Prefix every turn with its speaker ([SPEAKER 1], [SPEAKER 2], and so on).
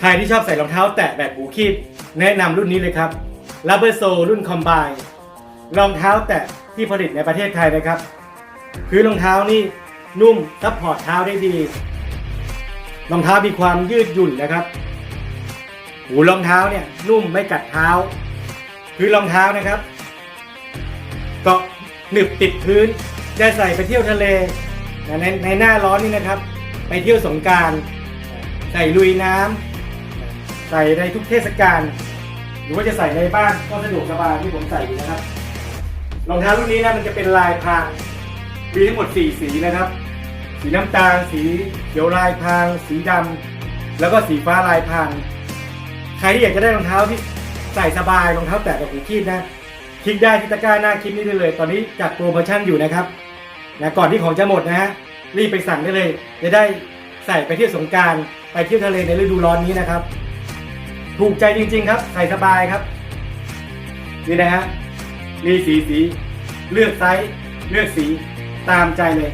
[SPEAKER 1] ใครที่ชอบใส่รองเท้าแตะแบบบูคีบแนะนำรุ่นนี้เลยครับ r u b b e r s o รุ่นคอม b บรองเท้าแตะที่ผลิตในประเทศไทยนะครับพื้นรองเท้านี่นุ่มซัพพอร์ตเท้าได้ดี รองเท้ามีความยืดหยุ่นนะครับ หูรองเท้าเนี่ยนุ่มไม่กัดเท้าพื้นรองเท้านะครับเกาะหนึบติดพื้นจะใส่ไปเที่ยวทะเลในในหน้าร้อนนี่นะครับ ไปเที่ยวสงการใส่ลุยน้ำ ใส่ในทุกเทศกาลหรือว่าจะใส่ในบ้านก็สะดวกสบายที่ผมใส่อยู่นะครับรองเท้ารุ่นนี้นะมันจะเป็นลายพรางมีทั้งหมด 4 สีนะครับ สีน้ำตาล สีเขียวลายพราง สีดำแล้วก็สีฟ้าลายพรางใครที่อยากจะได้รองเท้าที่ใส่สบายรองเท้าแตะแบบหูคีบนะคลิกได้ที่ตะกร้าหน้าคลิปนี้ได้เลย ตอนนี้จัดโปรโมชั่นอยู่นะครับนะก่อนที่ของจะหมดนะฮะรีบไปสั่งได้เลย จะได้ใส่ไปเที่ยวสงการไปเที่ยวทะเลในฤดูร้อนนี้นะครับ ถูกใจจริง ๆ ครับ ใส่สบายครับ นี่นะฮะมีสีสี เลือกไซส์ เลือกสี ตามใจเลย